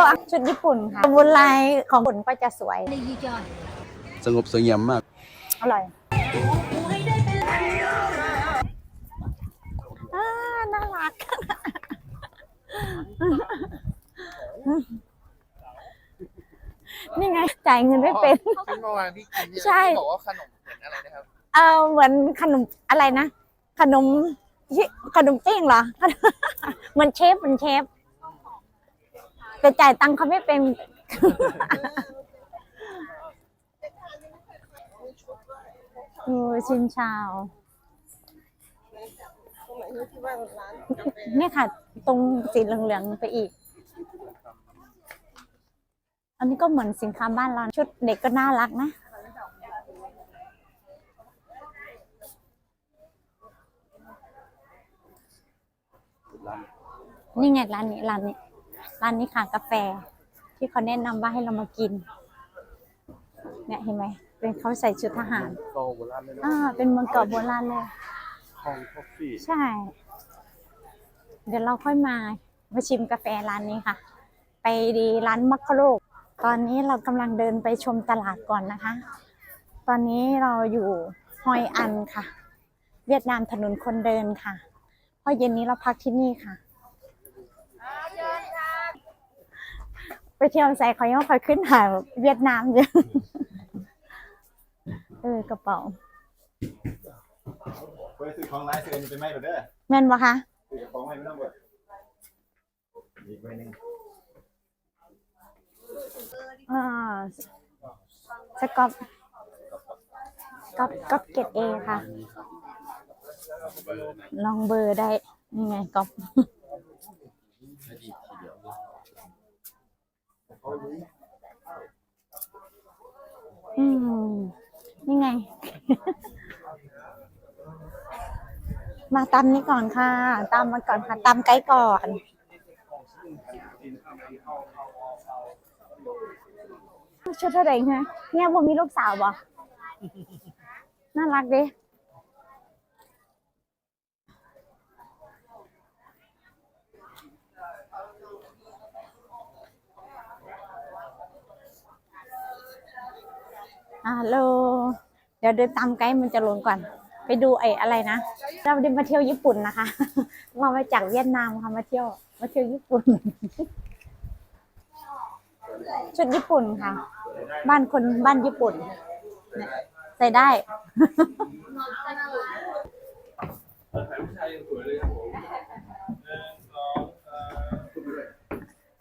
โตะชุดญี่ปุ่นค่ะสมุนไพรของญี่ปุ่นก็จะสวย สงบเสงี่ยมมาก อร่อยอ่าน่ารัก นี่ไง จ่ายเงินไม่เป็นซึ่งเมื่อวานที่กินเนี่ยใช่ ที่บอกว่าขนมเหมือนอะไรนะครับ เออเหมือนขนมอะไรนะ ขนมที่ขนมปิ้งเหรอ เหมือนเชฟเหมือนเชฟ แต่จ่ายตังค์เขาไม่เป็น โอ้ชินชาวเนี่ยค่ะ ตรงสีเหลืองๆไปอีก อันนี้ก็เหมือนสินค้าบ้านเรา ชุดเด็กก็น่ารักนะ นี่ไงร้านนี้ร้านนี้ ร้านนี้ค่ะกาแฟ ที่เขาแนะนำว่าให้เรามากิน เนี่ยเห็นไหม เป็นเขาใส่ชุดทหารโตโบราณเลยนะอ่าเป็นเมืองเก่าโบราณเลย คองคอฟฟี่ใช่ เดี๋ยวเราค่อยมามาชิมกาแฟร้านนี้ค่ะ ไปดีร้านมัคคโรกตอนนี้เรากำลังเดินไปชมตลาดก่อนนะคะ ตอนนี้เราอยู่ฮอยอันค่ะ เวียดนามถนนคนเดินค่ะเพราะเย็นนี้เราพักที่นี่ค่ะ ไปเที่ยวใส่เขายังคอยขึ้นหาเวียดนามอยู่เออกระเป๋าไปซื้อของร้านซื้ออันนี้ไปไหมเด้อแม่นปะคะซื้อของให้ไม่ต้องเบิดอีกใบหนึงอ่าสกอปก๊อปก๊อปเกตเอค่ะ ลองเบอร์ได้นี่ไงก๊อป อืมนี่ไง มาตำนี้ก่อนค่ะตำมาก่อนค่ะตำไก่ก่อนชุดเท่าไหร่ฮะเนี่ยผมมีลูกสาวบ่น่ารักดิ ฮัลโหลเดี๋ยวเดินตามไกด์มันจะลงก่อน ไปดูไอ้อะไรนะ เราได้มาเที่ยวญี่ปุ่นนะคะ มามาจากเวียดนามค่ะมาเที่ยว มาเที่ยวญี่ปุ่น ชุดญี่ปุ่นค่ะ บ้านคนบ้านญี่ปุ่น ใส่ได้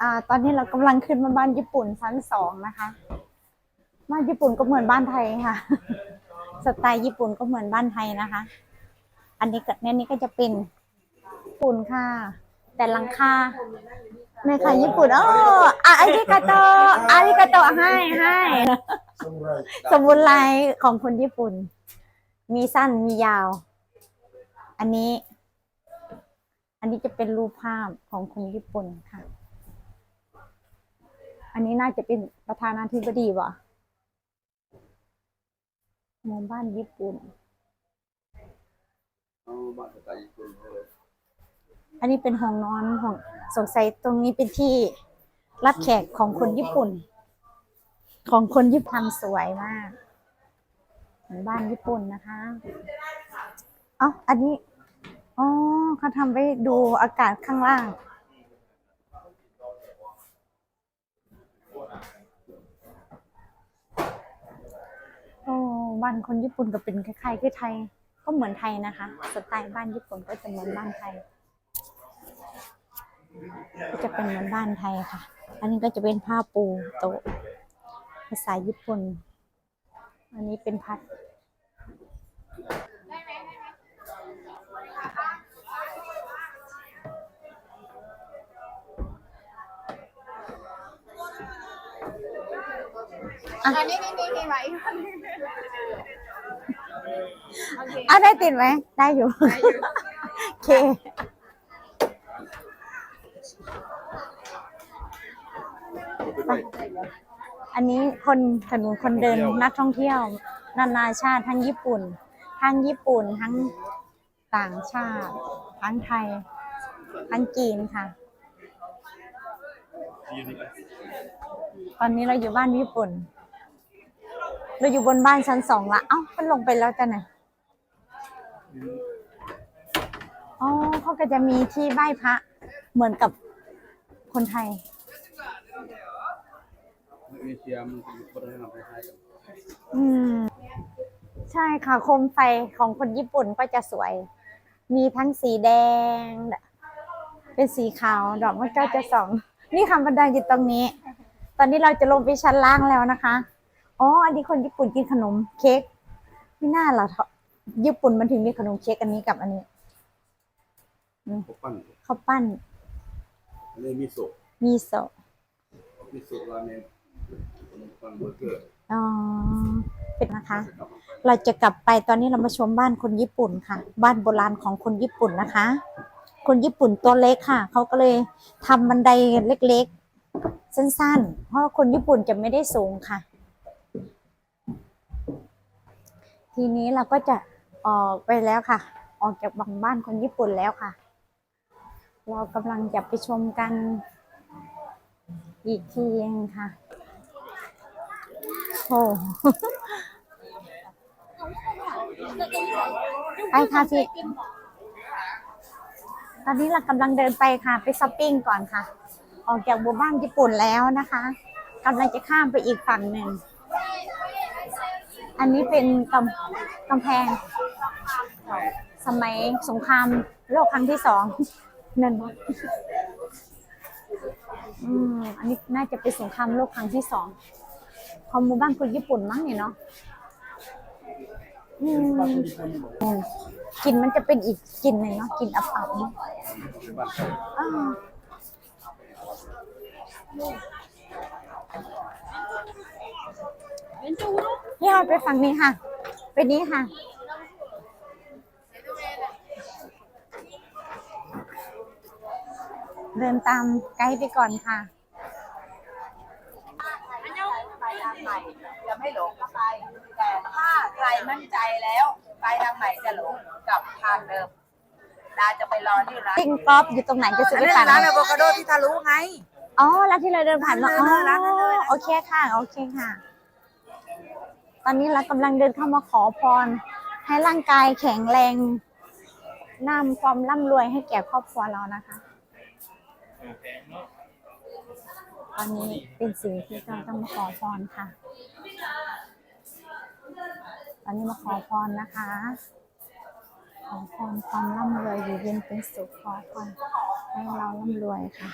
อ่า ตอนนี้เรากำลังขึ้นมาบ้านญี่ปุ่นชั้นสองนะคะ บ้านญี่ปุ่นก็เหมือนบ้านไทยค่ะ สไตล์ญี่ปุ่นก็เหมือนบ้านไทยนะคะ อันนี้ก็เนี่ยนี่ก็จะเป็นญี่ปุ่นค่ะ แต่หลังคาในค่ะญี่ปุ่นโอ้ออาริกาโตอาริกาโตให้ให้สมุนไพรของคนญี่ปุ่น มีสั้นมียาว อันนี้ อันนี้จะเป็นรูปภาพของคนญี่ปุ่นค่ะ อันนี้น่าจะเป็นประธานาธิบดีวะ หมู่บ้านญี่ปุ่นอันนี้เป็นห้องนอนของสงสัยตรงนี้เป็นที่รับแขกของคนญี่ปุ่น ของคนญี่ปุ่นทำสวยมากเหมือนบ้านญี่ปุ่นนะคะ เอ๋ออันนี้ อ๋อเขาทำไว้ดูอากาศข้างล่าง โอ้ บ้านคนญี่ปุ่นก็เป็นคล้ายๆคือไทย ก็เหมือนไทยนะคะ สไตล์บ้านญี่ปุ่นก็จะเหมือนบ้านไทย ก็จะเป็นเหมือนบ้านไทยค่ะ อันนี้ก็จะเป็นผ้าปูโต๊ะภาษาญี่ปุ่น อันนี้เป็นพัดอันนี้นี่นี่ไห มอะได้ติดไหม ได้อยู่ โอเค อันนี้คนถนนคนเดินนักท่องเที่ยว นานาชาติทั้งญี่ปุ่น ทั้งญี่ปุ่นทั้งต่างชาติ ทั้งไทย ทั้งจีนค่ะ ตอนนี้เราอยู่บ้านญี่ปุ่น เราอยู่บนบ้านชั้นสองละเอ้ามันลงไปแล้วจ้ะเนี่ยอ๋อเขาก็จะมีที่ไหว้พระเหมือนกับคนไทยอืมใช่ค่ะโคมไฟของคนญี่ปุ่นก็จะสวย มีทั้งสีแดง เป็นสีขาว ดอกมันก็จะสอง นี่ค่ะบันไดอยู่ตรงนี้ ตอนนี้เราจะลงไปชั้นล่างแล้วนะคะ อ๋อ อันนี้คนญี่ปุ่นกินขนมเค้กไม่น่าเหรอญี่ปุ่นมันถึงมีขนมเค้กอันนี้กับอันนี้พวกปั้นข้าวปั้นอันนี้มิโซะมีโซะมิโซะราเมนขนมปังเบอร์เกอร์อ๋อเป็นนะคะครับเราจะกลับไปตอนนี้เรามาชมบ้านคนญี่ปุ่นค่ะ บ้านโบราณของคนญี่ปุ่นนะคะ คนญี่ปุ่นตัวเล็กค่ะเขาก็เลยทำบันไดเล็กๆ สั้นๆ เพราะว่าคนญี่ปุ่นจะไม่ได้สูงค่ะ ทีนี้เราก็จะออกไปแล้วค่ะ ออกจากบังบ้านคนญี่ปุ่นแล้วค่ะ เรากำลังจะไปชมกันอีกทีเองค่ะโอ้ไปค่ะพี่ตอนนี้เรากำลังเดินไปค่ะ ไปช้อปปิ้งก่อนค่ะ ออกจากหมู่บ้านญี่ปุ่นแล้วนะคะกำลังจะข้ามไปอีกฝั่งหนึ่ง อันนี้เป็นกำกำแพง สมัยสงครามโลกครั้งที่สองนั่นวะอืมอันนี้น่าจะเป็นสงครามโลกครั้งที่สองของหมู่บ้านคนญี่ปุ่นมั้งเนี่ยเนาะอืมอืมกลิ่นมันจะเป็นอีกกลิ่นหนึ่งเนาะกลิ่นอับๆเนาะเป็นาเก่อ่า นี่ค่ะไปฝั่งนี้ค่ะ ไปนี้ค่ะ เดินตามไกด์ไปก่อนค่ะไปทางใหม่จะไม่หลงก็ไป แต่ถ้าใครมั่นใจแล้ว ไปทางใหม่จะหลงกลับทางเดิมดาจะไปรอที่ร้านปิ้งก๊อฟอยู่ตรงไหนจะซื้อไปนั่นฝากร้านอะโวคาโดที่ทะลุไง อ๋อ ร้านที่เราเดินผ่านมาอ๋อร้านนั้นเลยร้านนั้นเลยโอเคค่ะ โอเคค่ะต อนนี้เรากำลังเดินเข้ามาขอพร ให้ร่างกายแข็งแรงนำความร่ำรวยให้แก่ครอบครัวเรานะคะ ตอนนี้เป็นสิ่งที่เราต้องมาขอพรค่ะ ตอนนี้มาขอพรนะคะ ขอพรความร่ำรวยอยู่เย็นเป็นสุขขอพรให้เราร่ำรวยค่ะ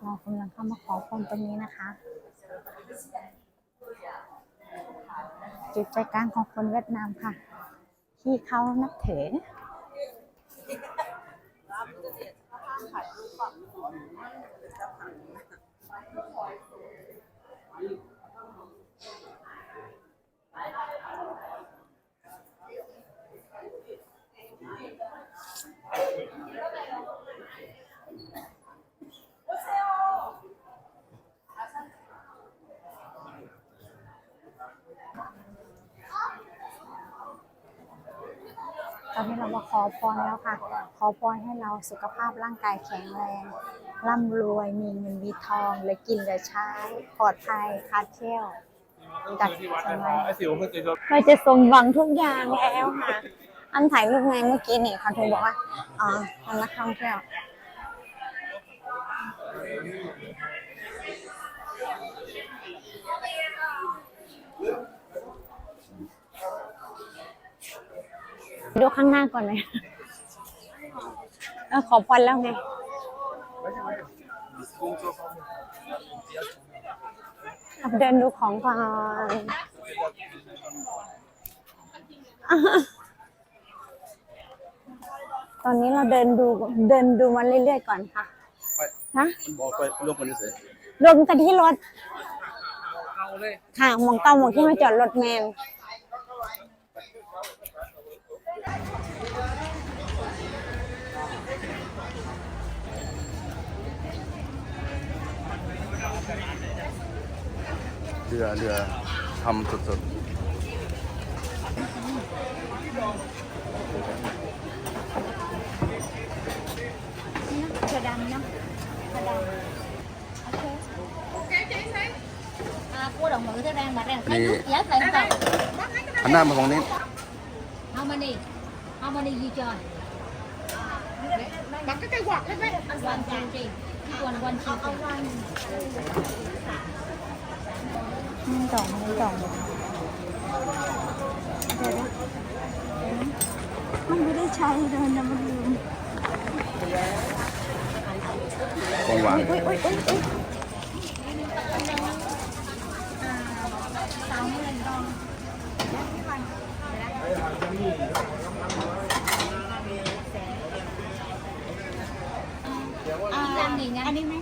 เรากำลังเข้ามาขอพรตรงนี้นะคะ จุดใจกลางของคนเวียดนามค่ะ ที่เขานับถือ ตอนนี้เรามาข อพรแล้วค่ะ ขอพรให้เราสุขภาพร่างกายแข็งแรง ร่ำรวยมีเงินมีทองเหลยกินเหลยใช้ปลอดภัยคาดเที่ยวจากสมัยเราจะสมหวังทุกอย่างแล้วค่ะ อันถ่ายรูปไงเมื่อกี้นี่เขาถึงบอกว่าอ๋อทางนักท่องเที่ยว ดูข้างหน้าก่อนไหมเออขอพรแล้วไงขับเดินดูของก่อนตอนนี้เราเดินดูเดินดูมันเรื่อยๆก่อนค่ะฮะมันบอกไปรวมกันเฉยรวมกันที่รถค่ะหมองเก้าหมองที่มาจอดรถแมน เรือเรือทำสดเสือดำเนาะเสือดำโอเค cua đồng ngữ thế đang mà đang Đi. thấy nước giá phải không หันหน้ามาตรงนี้ how many how many you join Đặt cái cây quạt lên đây. one two three you want one two three หนึ่งสองหนึ่งสองเดี๋ยวนะมันไม่ได้ใช้เลยนะมันลืมของหวานอุ้ยอุ้ยอุ้ยอุ้ย à, ăn gì nha อัน นี้ไหม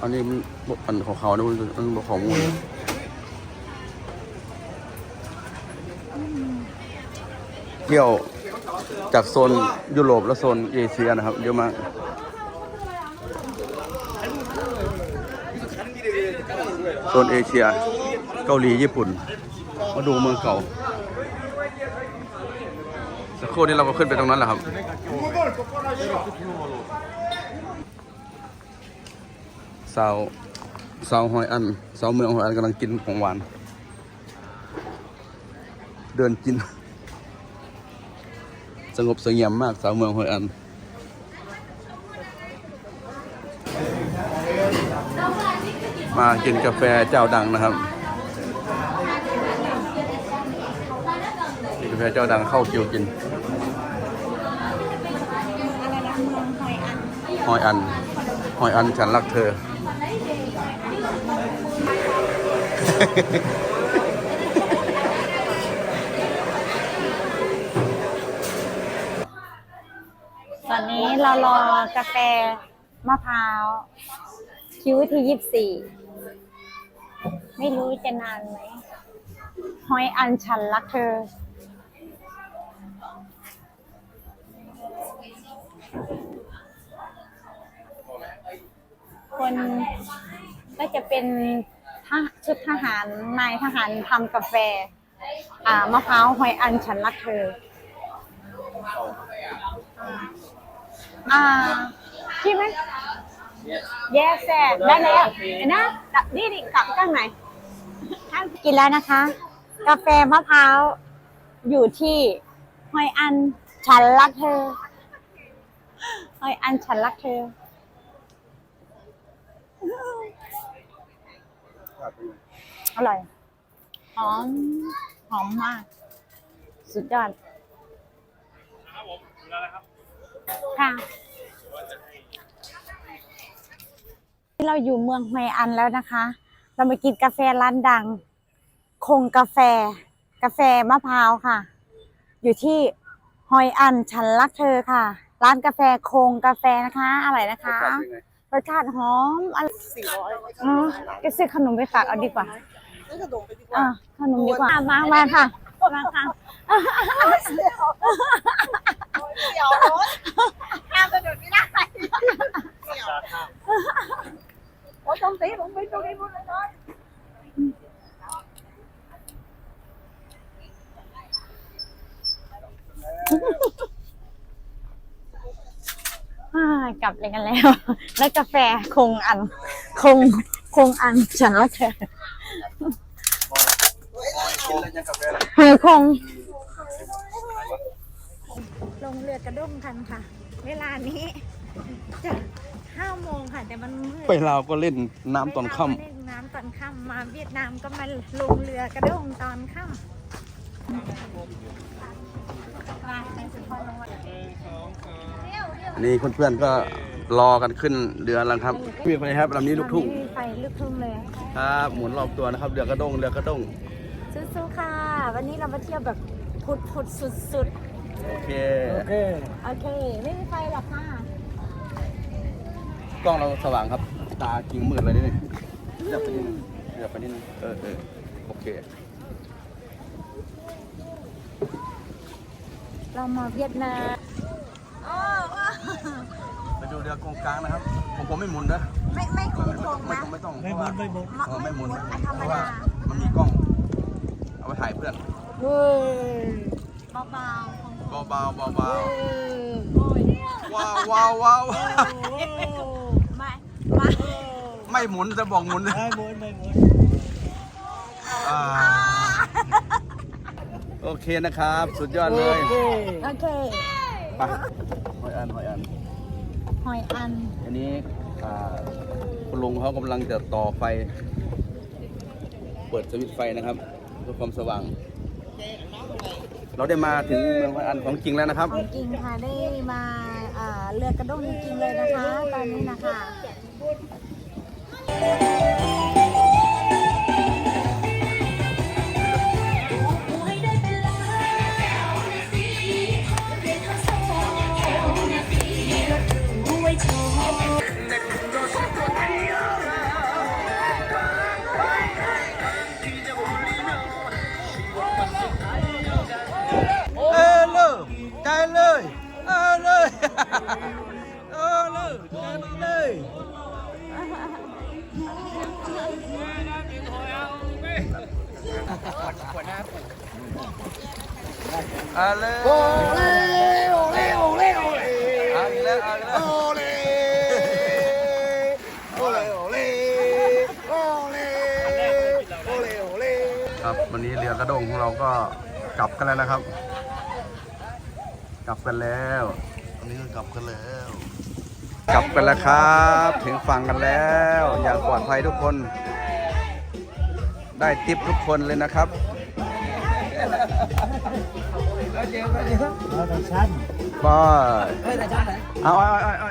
อันนี้มันอันของเขาเนี่ยมันมันของมูลเที่ยวจากโซนยุโรปและโซนเอเชียนะครับเยอะมาก ซนเอเชีย เกาหลีญี่ปุ่น มาดูเมืองเก่า สักครู่นี้เราก็ขึ้นไปตรงนั้นแหละครับ สาว สาวหอยอัน สาวเมืองหอยอันกำลังกินของหวาน เดินกิน สงบสงี่ยมมากสาวเมืองหอยอัน มากินกาแฟเจ้าดังนะครับกินกาแฟเจ้าดังเข้าคิวกินอะไรนะเมืองหอยอันหอยอันหอยอันฉันรักเธอ ตอนนี้เรารอกาแฟมะพร้าวคิวที่ยี่สิบสี่ ไม่รู้จะนานไหมหอยอันฉันรักเธอ คนก็จะเป็นชุดทหารนายทหารทำกาแฟ อ่ามะพร้าวหอยอันฉันรักเธอ อ่าพี่ไหม yes sir ได้แล้วนะนี่ดิกลับข้างไหน กินแล้วนะคะ กาแฟมะพร้าว อยู่ที่หอยอันฉันรักเธอหอยอันฉันรักเธออร่อย หอม หอมมาก สุดยอดค่ะที่เราอยู่เมืองฮวยอันแล้วนะคะ เรามากินกาแฟร้านดัง คงกาแฟ กาแฟมะพร้าวค่ะ อยู่ที่ฮอยอันฉันรักเธอค่ะ ร้านกาแฟคงกาแฟนะคะอร่อยนะคะรสชาติหอมอร่อยสี่ร้อยอ๋อก็ซื้อขนมไปฝากเอาดีกว่านี่กระโดดไปดีกว่าอะขนมดีกว่ามามาค่ะมาค่ะเดี๋ยวรถข้ามถนนไม่ได้ โอ้ยต้องตีผมไปตรงนี้หมดเลยน้อยอ่ากลับเลยกันแล้ว แล้วกาแฟคงอัน คงคงอันฉันรักเธอเฮยคง ลงเรือกระด้งกันค่ะ เวลานี้จะห้าโมงค่ะ แต่มันมืดไปลาวก็เล่นน้ำตอนค่เล่นน้ำตอนค่ำมาเวียดนามก็มาลงเรือกระด้งตอนค่ำมาไปสุพรรณบุรีำนี่เพื่อนๆก็รอกันขึ้นเรือแล้วครับพี่คนนี้ครับลำนี้ลูกทุ่งไม่มีไฟลูกทุ่งเลย ครับหมุนรอบตัวนะครับ เรือกระด้งเรือกระด้งสู้ๆค่ะ วันนี้เรามาเที่ยวแบบพุดพุดๆสุดโอเคโอเค ๆ โอเค ไม่มีไฟหรอกค่ะ กล้องเราสว่างครับ ตาจริงมืดเลยนี่เลือกไปนิดนึงเลือกไปนิดนึงเออเออโอเค เรามาเวียดนามไปดูเรือกงกลางนะครับ ผมผมไม่หมุนนะ ไม่ไม่คงคงไม่นะต้องไม่ต้องไม่หมุนไม่หมุนเออไม่หมุนไม่ธรรมดาเพราะว่ามันมีกล้อง เอาไปถ่ายเพื่อนเว้ยเบาๆคงเบาๆเบาๆว้าวว้าวว้าวไม่ไม่ ไม่หมุนจะบอกหมุนไม่หมุนไม่หมุนอ่าโอเคนะครับ สุดยอดเลยโอเคไปหอยอันหอยอันหอยอัน อันนี้อ่าคุณลุงเขากำลังจะต่อไฟ เปิดสวิตช์ไฟนะครับเพื่อความสว่าง เราได้มาถึงเมืองหอยอันของจริงแล้วนะครับของจริงค่ะได้มาเอ่อเรือกระด้งจริงๆเลยนะคะ ตอนนี้นะคะ เวันนี้เรือกระด้งของเราก็กลับกันแล้วนะครับ กลับกันแล้ววันนี้ก็กลับกันแล้ว กลับกันแล้วครับ ถึงฝั่งกันแล้ว อย่างปลอดภัยทุกคน ได้ติปทุกคนเลยนะครับแล้วแต่ชั้นก็เอาเอาเอาเอา